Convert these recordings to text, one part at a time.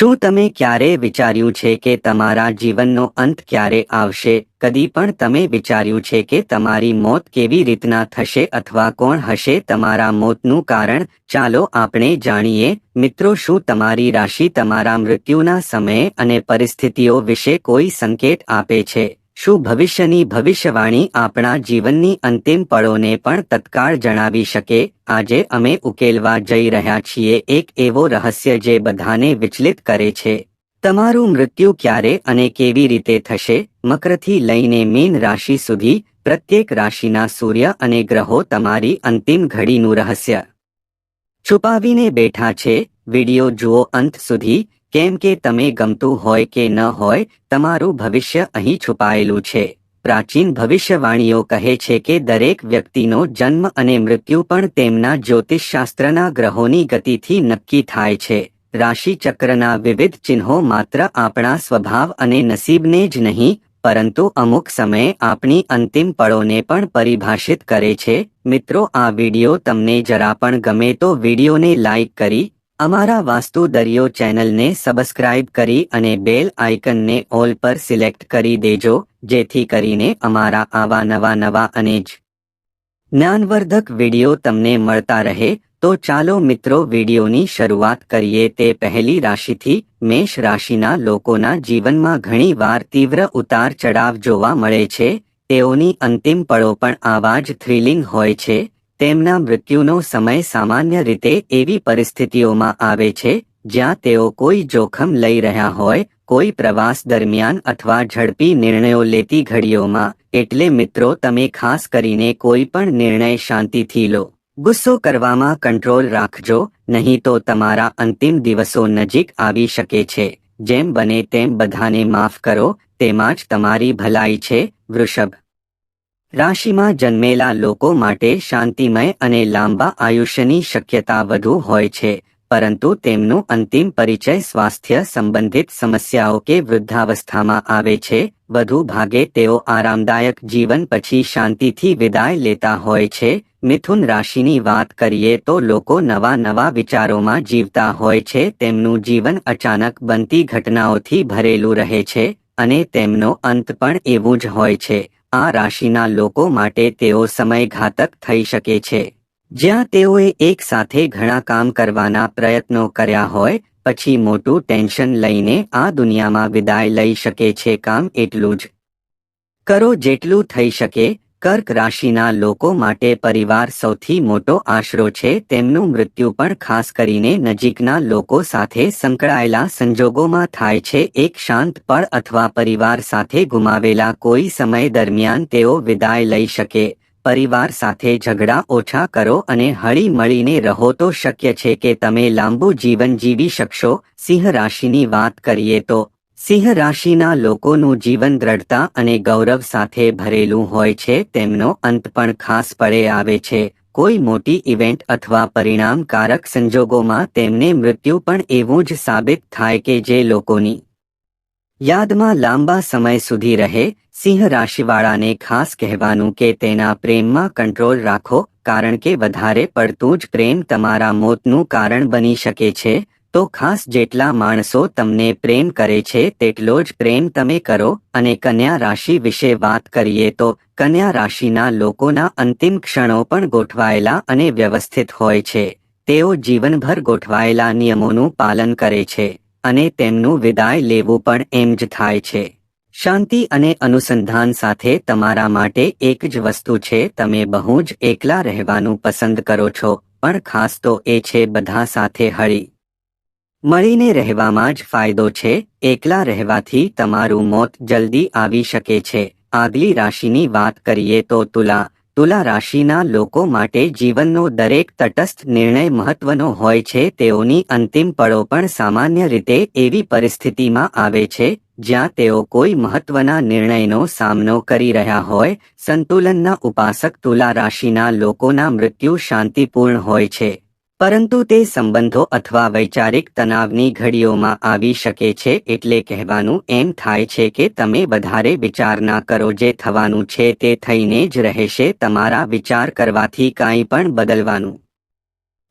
શું તમે ક્યારે વિચાર્યું છે કે તમારા જીવનનો અંત ક્યારે આવશે? કદી પણ તમે વિચાર્યું છે કે તમારી મોત કેવી રીતના થશે અથવા કોણ હશે તમારા મોતનું કારણ? ચાલો આપણે જાણીએ. મિત્રો, શું તમારી રાશિ તમારા મૃત્યુના સમયે અને પરિસ્થિતિઓ વિશે કોઈ સંકેત આપે છે? શું ભવિષ્યની ભવિષ્યવાણી આપણા જીવનની અંતિમ પળોને પણ તત્કાળ જણાવી શકે? આજે અમે ઉકેલવા જઈ રહ્યા છીએ એક એવો રહસ્ય જે બધાને વિચલિત કરે છે. તમારું મૃત્યુ ક્યારે અને કેવી રીતે થશે? મકરથી લઈને મીન રાશિ સુધી પ્રત્યેક રાશિના સૂર્ય અને ગ્રહો તમારી અંતિમ ઘડીનું રહસ્ય. છુપાવીને બેઠા છે. વિડિયો જુઓ અંત સુધી કેમ કે તમે ગમતું હોય કે ન હોય, તમારું ભવિષ્ય અહીં છુપાયેલું છે. પ્રાચીન ભવિષ્યવાણીઓ કહે છે કે દરેક વ્યક્તિનો જન્મ અને મૃત્યુ પણ તેમના જ્યોતિષશાસ્ત્રના ગ્રહોની ગતિથી નક્કી થાય છે. રાશિચક્રના વિવિધ ચિહ્નો માત્ર આપણા સ્વભાવ અને નસીબને જ નહીં, પરંતુ અમુક સમયે આપણી અંતિમ પળોને પણ પરિભાષિત કરે છે. મિત્રો, આ વિડિયો તમને જરા પણ ગમે તો વિડિયોને લાઇક કરી અમારા વાસ્તુ દરિયો ચેનલને સબસ્ક્રાઇબ કરી અને બેલ આઇકનને ઓલ પર સિલેક્ટ કરી દેજો, જેથી કરીને અમારા આવા નવા નવા અને જ જ્ઞાનવર્ધક વિડિયો તમને મળતા રહે. તો ચાલો મિત્રો વિડિયોની શરૂઆત કરીએ. તે પહેલી રાશિથી મેષ રાશિના લોકોના જીવનમાં ઘણીવાર તીવ્ર ઉતાર ચડાવ જોવા મળે છે. તેઓની અંતિમ પળો પણ આવા જ થ્રિલિંગ હોય છે. તેમના મૃત્યુનો સમય સામાન્ય રીતે એવી પરિસ્થિતિઓમાં આવે છે, જ્યાં તેઓ કોઈ જોખમ લઈ રહ્યા હોય, કોઈ પ્રવાસ દરમિયાન અથવા ઝડપી નિર્ણયો લેતી ઘડીઓમાં, એટલે મિત્રો તમે ખાસ કરીને કોઈ પણ નિર્ણય શાંતિથી લો. ગુસ્સો કરવામાં કંટ્રોલ રાખજો, નહીં તો તમારા અંતિમ દિવસો નજીક આવી શકે છે. જેમ બને તેમ બધાને માફ કરો, તેમાં જ તમારી ભલાઈ છે, વૃષભ. રાશિમાં જન્મેલા લોકો માટે શાંતિમય અને લાંબા આયુષ્યની શક્યતા વધુ હોય છે, પરંતુ તેમનું અંતિમ પરિચય સ્વાસ્થ્ય સંબંધિત સમસ્યાઓ કે વૃદ્ધાવસ્થામાં આવે છે. વધુ ભાગે તેઓ આરામદાયક જીવન પછી શાંતિથી વિદાય લેતા હોય છે. મિથુન રાશિની વાત કરીએ તો લોકો નવા નવા વિચારોમાં જીવતા હોય છે. તેમનું જીવન અચાનક બનતી ઘટનાઓથી ભરેલું રહે છે અને તેમનો અંત પણ એવું જ હોય છે. આ રાશિના લોકો માટે તેઓ સમયઘાતક થઈ શકે છે. જ્યાં તેઓએ એક સાથે ઘણા કામ કરવાના પ્રયત્નો કર્યા હોય, પછી મોટું ટેન્શન લઈને આ દુનિયામાં વિદાય લઈ શકે છે કામ એટલું જ. કરો જેટલું થઈ શકે કર્ક રાશિના લોકો માટે પરિવાર સૌથી મોટો આશરો છે. તેમનું મૃત્યુ પણ ખાસ કરીને નજીકના લોકો સાથે સંકળાયેલા સંજોગોમાં થાય છે. એક શાંત પળ અથવા પરિવાર સાથે ગુમાવેલા કોઈ સમય દરમિયાન તેઓ વિદાય લઈ શકે. પરિવાર સાથે ઝઘડા ઓછા કરો અને હળી મળીને રહો તો શક્ય છે કે તમે લાંબુ જીવન જીવી શકશો. સિંહ રાશિની વાત કરીએ તો સિંહ રાશિના લોકોનું જીવન દ્રઢતા અને ગૌરવ સાથે ભરેલું હોય છે, તેમનો અંત પણ ખાસ પડે આવે છે. કોઈ મોટી ઇવેન્ટ અથવા પરિણામકારક સંજોગોમાં તેમને મૃત્યુ પણ એવું જ સાબિત થાય કે જે લોકોની યાદમાં લાંબા સમય સુધી રહે. સિંહ રાશિવાળાને ખાસ કહેવાનું કે તેના પ્રેમમાં કંટ્રોલ રાખો, કારણ કે વધારે પડતું જ પ્રેમ તમારા મોતનું કારણ બની શકે છે. તો ખાસ જેટલા માણસો તમને પ્રેમ કરે છે તેટલો જ પ્રેમ તમે કરો અને કન્યા રાશિ વિશે વાત કરીએ તો કન્યા રાશિના લોકોના અંતિમ ક્ષણો પણ ગોઠવાયેલા અને વ્યવસ્થિત હોય છે. તેઓ જીવનભર ગોઠવાયેલા નિયમોનું પાલન કરે છે અને તેમનું વિદાય લેવું પણ એમ જ થાય છે. શાંતિ અને અનુસંધાન સાથે તમારા માટે એક જ વસ્તુ છે, તમે બહુ જ એકલા રહેવાનું પસંદ કરો છો, પણ ખાસ તો એ છે બધા સાથે હળી. મળીને રહેવામાં જ ફાયદો છે. એકલા રહેવાથી તમારું મોત જલ્દી આવી શકે છે. આગલી રાશિની વાત કરીએ તો તુલા. તુલા રાશિના લોકો માટે જીવનનો દરેક તટસ્થ નિર્ણય મહત્વનો હોય છે. તેઓની અંતિમ પળો પણ સામાન્ય રીતે એવી પરિસ્થિતિમાં આવે છે, જ્યાં તેઓ કોઈ મહત્વના નિર્ણયનો સામનો કરી રહ્યા હોય. સંતુલનના ઉપાસક તુલા રાશિના લોકોના મૃત્યુ શાંતિપૂર્ણ હોય છે. પરંતુ તે સંબંધો અથવા વૈચારિક તણાવની ઘડીઓમાં આવી શકે છે એટલે કહેવાનું એમ થાય છે કે તમે વધારે વિચાર ના કરો જે થવાનું છે તે થઈને જ રહેશે તમારા વિચાર કરવાથી કાંઈ પણ બદલવાનું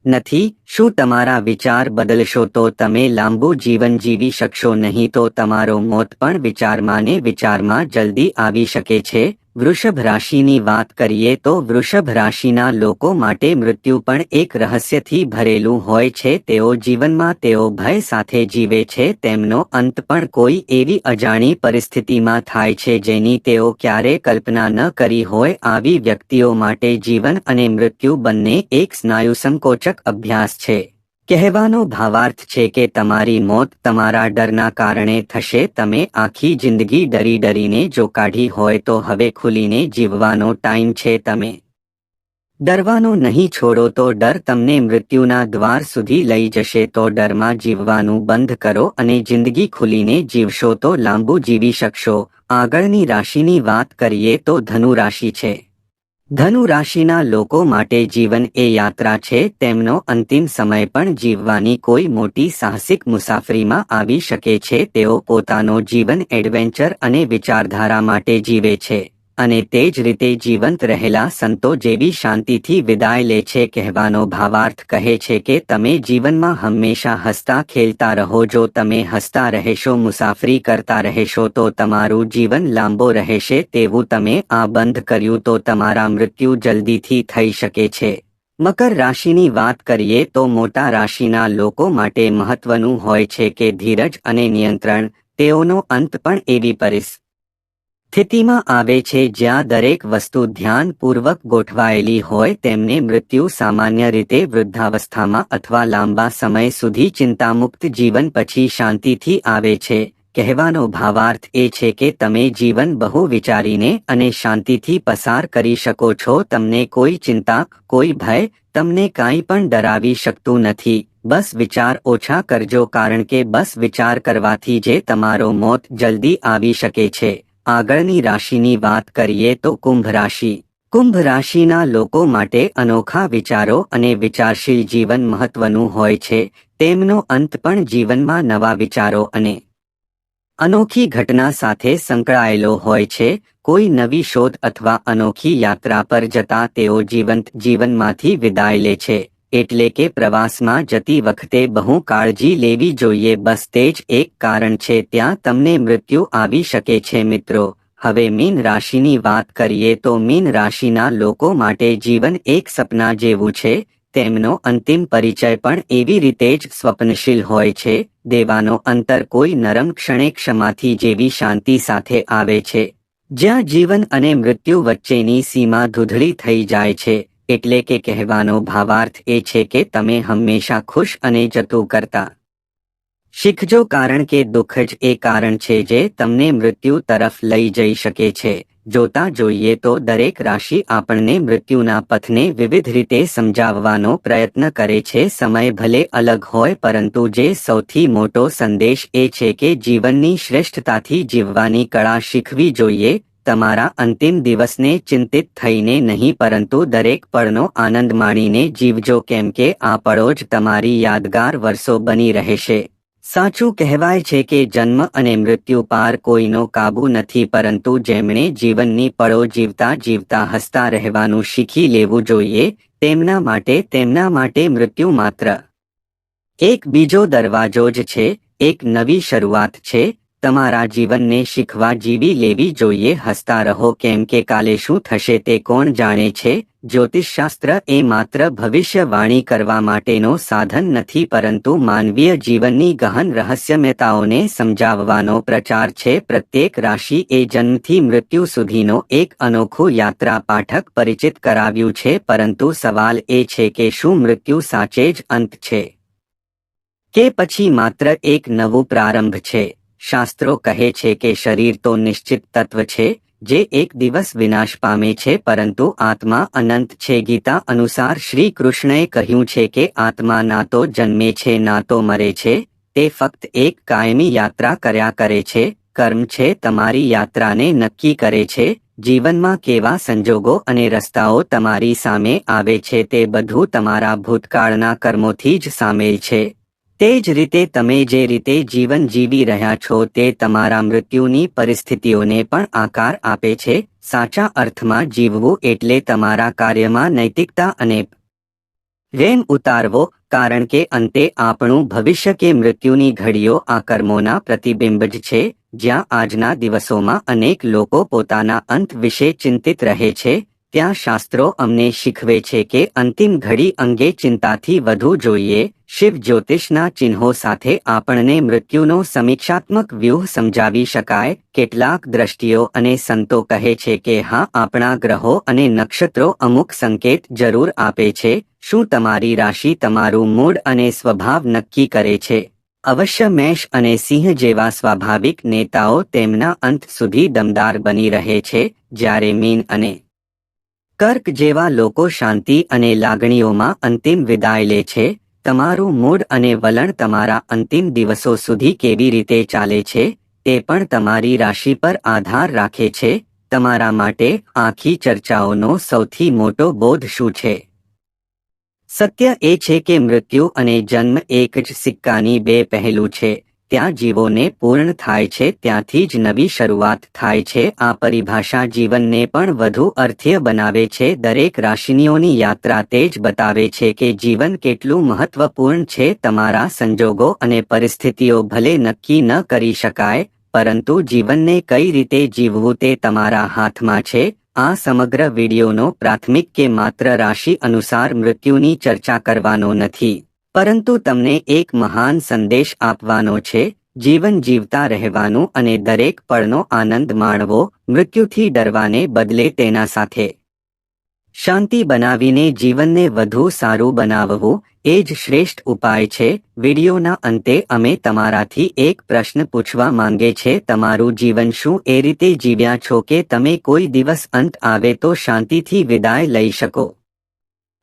નથી. શું તમારા વિચાર બદલશો તો તમે લાંબુ જીવન જીવી શકશો નહીં તો તમારો મોત પણ વિચારમાં ને વિચારમાં જલ્દી આવી શકે છે. વૃષભ રાશિની વાત કરીએ તો વૃષભ રાશિના લોકો માટે મૃત્યુ પણ એક રહસ્યથી ભરેલું હોય છે. તેઓ જીવનમાં તેઓ ભય સાથે જીવે છે. તેમનો અંત પણ કોઈ એવી અજાણી પરિસ્થિતિમાં થાય છે જેની તેઓ ક્યારે કલ્પના ન કરી હોય. આવી વ્યક્તિઓ માટે જીવન અને મૃત્યુ બંને એક સ્નાયુ સંકોચક અભ્યાસ છે. કહેવાનો ભાવાર્થ છે કે તમારી મોત તમારા ડરના કારણે થશે. તમે આખી જિંદગી ડરી ડરીને જો કાઢી હોય તો હવે ખુલીને જીવવાનો ટાઈમ છે તમે. ડરવાનો નહીં છોડો તો ડર તમને મૃત્યુના દ્વાર સુધી લઈ જશે. તો ડરમાં જીવવાનું બંધ કરો અને જિંદગી ખુલીને જીવશો તો લાંબુ જીવી શકશો. આગળની રાશિની વાત કરીએ તો ધનુ રાશિ છે. ધનુ રાશિના લોકો માટે જીવન એ યાત્રા છે, તેમનો અંતિમ સમય પણ જીવવાની કોઈ મોટી સાહસિક મુસાફરીમાં આવી શકે છે, તેઓ પોતાનો જીવન એડવેન્ચર અને વિચારધારા માટે જીવે છે. અને તે જ રીતે જીવંત રહેલા સંતો જેવી શાંતિથી વિદાય લે છે કહેવાનો ભાવાર્થ કહે છે કે તમે જીવનમાં હંમેશા હસતા ખેલતા રહો. જો તમે હસતા રહેશો, મુસાફરી કરતા રહેશો, તો તમારું જીવન લાંબો રહેશે. તેવું તમે આ બંધ કર્યું તો તમારા મૃત્યુ જલ્દીથી થઈ શકે છે. મકર રાશિની વાત કરીએ તો મોટા રાશિના લોકો માટે મહત્વનું હોય છે કે ધીરજ અને નિયંત્રણ. તેઓનો અંત પણ એવી પરિસ સ્થિતિમાં આવે છે જ્યાં દરેક વસ્તુ ધ્યાનપૂર્વક ગોઠવાયેલી હોય તેમને મૃત્યુ સામાન્ય રીતે વૃદ્ધાવસ્થામાં અથવા લાંબા સમય સુધી ચિંતામુક્ત જીવન પછી શાંતિથી આવે છે. કહેવાનો ભાવાર્થ એ છે કે તમે જીવન બહુ વિચારીને અને શાંતિથી પસાર કરી શકો છો. તમને કોઈ ચિંતા, કોઈ ભય, તમને કાંઈ પણ ડરાવી શકતું નથી. બસ વિચાર ઓછા કરજો કારણ કે બસ વિચાર કરવાથી જે તમારો મોત જલ્દી આવી શકે છે. આગળની રાશિની વાત કરીએ તો કુંભ રાશિ. કુંભ રાશિના લોકો માટે અનોખા વિચારો અને વિચારશીલ જીવન મહત્વનું હોય છે. તેમનો અંત પણ જીવનમાં નવા વિચારો અને અનોખી ઘટના સાથે સંકળાયેલો હોય છે. કોઈ નવી શોધ અથવા અનોખી યાત્રા પર જતા તેઓ જીવંત જીવનમાંથી વિદાય લે છે. એટલે કે પ્રવાસમાં જતી વખતે બહુ કાળજી લેવી જોઈએ. બસ તે જ એક કારણ છે, ત્યાં તમને મૃત્યુ આવી શકે છે મિત્રો. હવે મીન રાશિની વાત કરીએ તો મીન રાશિના લોકો માટે જીવન એક સપના જેવું છે. તેમનો અંતિમ પરિચય પણ એવી રીતે જ સ્વપ્નશીલ હોય છે. દેવાનો અંતર કોઈ નરમ ક્ષણે ક્ષમાથી જેવી શાંતિ સાથે આવે છે. જ્યાં જીવન અને મૃત્યુ વચ્ચેની સીમા ધૂધળી થઈ જાય છે. એટલે કે કહેવાનો ભાવાર્થ એ છે કે તમે હંમેશા ખુશ અને જતું કરતા. શીખજો કારણ કે દુઃખ જ એ કારણ છે જે તમને મૃત્યુ તરફ લઈ જઈ શકે છે. જોતા જોઈએ તો દરેક રાશિ આપણને મૃત્યુના પથને વિવિધ રીતે સમજાવવાનો પ્રયત્ન કરે છે. સમય ભલે અલગ હોય પરંતુ જે સૌથી મોટો સંદેશ એ છે કે જીવનની શ્રેષ્ઠતાથી જીવવાની કળા શીખવી જોઈએ. તમારા અંતિમ દિવસને ચિંતિત થઈને નહીં પરંતુ દરેક પળનો આનંદ માણીને જીવજો કેમ કે આ પળો જ તમારી યાદગાર વર્ષો બની રહેશે. સાચું કહેવાય છે કે જન્મ અને મૃત્યુ પાર કોઈનો કાબુ નથી પરંતુ જેમણે જીવનની પળો જીવતા જીવતા હસતા રહેવાનું શીખી લેવું જોઈએ, તેમના માટે તેમના માટે મૃત્યુ માત્ર. એક બીજો દરવાજો જ છે, એક નવી શરૂઆત છે તમારા જીવનને શીખવા જીવી લેવી જોઈએ. હસતા રહો. કેમ કે કાલે શું થશે તે કોણ જાણે છે? જ્યોતિષશાસ્ત્ર એ માત્ર ભવિષ્યવાણી કરવા માટેનો સાધન નથી, પરંતુ માનવીય જીવનની ગહન રહસ્યમયતાઓને સમજાવવાનો પ્રચાર છે. પ્રત્યેક રાશિ એ જન્મથી મૃત્યુ સુધીનો એક અનોખો યાત્રા પાઠક પરિચિત કરાવ્યું છે, પરંતુ સવાલ એ છે કે શું મૃત્યુ સાચે જ અંત છે? કે પછી માત્ર એક નવું પ્રારંભ છે? શાસ્ત્રો કહે છે કે શરીર તો નિશ્ચિત તત્વ છે, જે એક દિવસ વિનાશ પામે છે, પરંતુ આત્મા અનંત છે. ગીતા અનુસાર શ્રી કૃષ્ણએ કહ્યું છે કે આત્મા ના તો જન્મે છે, ના તો મરે છે, તે ફક્ત એક કાયમી યાત્રા કર્યા કરે છે, કર્મ છે, તમારી યાત્રાને નક્કી કરે છે, જીવનમાં કેવા સંજોગો અને રસ્તાઓ તમારી સામે આવે છે, તે બધું તમારા ભૂતકાળના કર્મોથી જ સામેલ છે. તે જ રીતે તમે જે રીતે જીવન જીવી રહ્યા છો તે તમારા મૃત્યુની પરિસ્થિતિઓને પણ આકાર આપે છે, સાચા અર્થમાં જીવવું એટલે તમારા કાર્યમાં નૈતિકતા અને રેમ ઉતારવો, કારણ કે અંતે આપણું ભવિષ્ય કે મૃત્યુની ઘડીઓ આ કર્મોના પ્રતિબિંબ જ છે, જ્યાં આજના દિવસોમાં અનેક લોકો પોતાના અંત વિશે ચિંતિત રહે છે ત્યાં શાસ્ત્રો અમને શીખવે છે કે અંતિમ ઘડી અંગે ચિંતાથી વધુ જોઈએ, શિવ જ્યોતિષના ચિહ્નો સાથે આપણને મૃત્યુનો સમીક્ષાત્મક વ્યૂહ સમજાવી શકાય, કેટલાક દ્રષ્ટિઓ અને સંતો કહે છે કે હા, આપણા ગ્રહો અને નક્ષત્રો અમુક સંકેત જરૂર આપે છે, શું તમારી રાશિ તમારું મૂડ અને સ્વભાવ નક્કી કરે છે? અવશ્ય મેષ અને સિંહ જેવા સ્વાભાવિક નેતાઓ તેમના અંત સુધી દમદાર બની રહે છે, જ્યારે મીન અને કર્ક જેવા લોકો શાંતિ અને લાગણીઓમાં અંતિમ વિદાય લે છે. તમારું મૂડ અને વલણ તમારા અંતિમ દિવસો સુધી કેવી રીતે ચાલે છે, તે પણ તમારી રાશિ પર આધાર રાખે છે. તમારા માટે આખી ચર્ચાઓનો સૌથી મોટો બોધ શું છે? સત્ય એ છે કે મૃત્યુ અને જન્મ એક જ સિક્કાની બે પહેલું છે. ત્યાં જીવોને પૂર્ણ થાય છે, ત્યાંથી જ નવી શરૂઆત થાય છે. આ પરિભાષા જીવનને પણ વધુ અર્થ્ય બનાવે છે. દરેક રાશિનીઓની યાત્રા તે જ બતાવે છે કે જીવન કેટલું મહત્વપૂર્ણ છે. તમારા સંજોગો અને પરિસ્થિતિઓ ભલે નક્કી ન કરી શકાય, પરંતુ જીવનને કઈ રીતે જીવવું તે તમારા હાથમાં છે. આ સમગ્ર વિડિયોનો પ્રાથમિક કે માત્ર રાશિ અનુસાર મૃત્યુની ચર્ચા કરવાનો નથી. પરંતુ તમને એક મહાન સંદેશ આપવાનો છે, જીવન જીવતા રહેવાનું અને દરેક પળનો આનંદ માણવો, મૃત્યુથી ડરવાને બદલે તેના સાથે. શાંતિ બનાવીને જીવનને વધુ સારું બનાવવું, એ જ શ્રેષ્ઠ ઉપાય છે. વિડિયોના અંતે અમે તમારાથી એક પ્રશ્ન પૂછવા માંગે છે, તમારું જીવન શું એ રીતે જીવ્યા છો કે તમે કોઈ દિવસ અંત આવે તો શાંતિથી વિદાય લઈ શકો?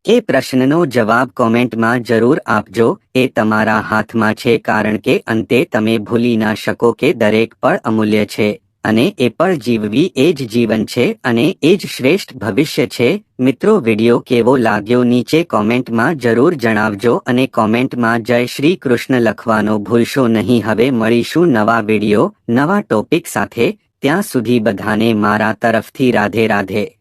એ પ્રશ્નનો જવાબ કોમેન્ટમાં જરૂર આપજો. એ તમારા હાથમાં છે કારણ કે અંતે તમે ભૂલી ના શકો કે દરેક પળ અમૂલ્ય છે અને એ પળ જીવવી એ જ જીવન છે અને એ જ શ્રેષ્ઠ ભવિષ્ય છે. મિત્રો, વિડિયો કેવો લાગ્યો નીચે કોમેન્ટમાં જરૂર જણાવજો અને કોમેન્ટમાં જય શ્રી કૃષ્ણ લખવાનો ભૂલશો નહીં. હવે મળીશું નવા વિડિયો, નવા ટોપિક સાથે. ત્યાં સુધી બધાને મારા તરફથી રાધે રાધે.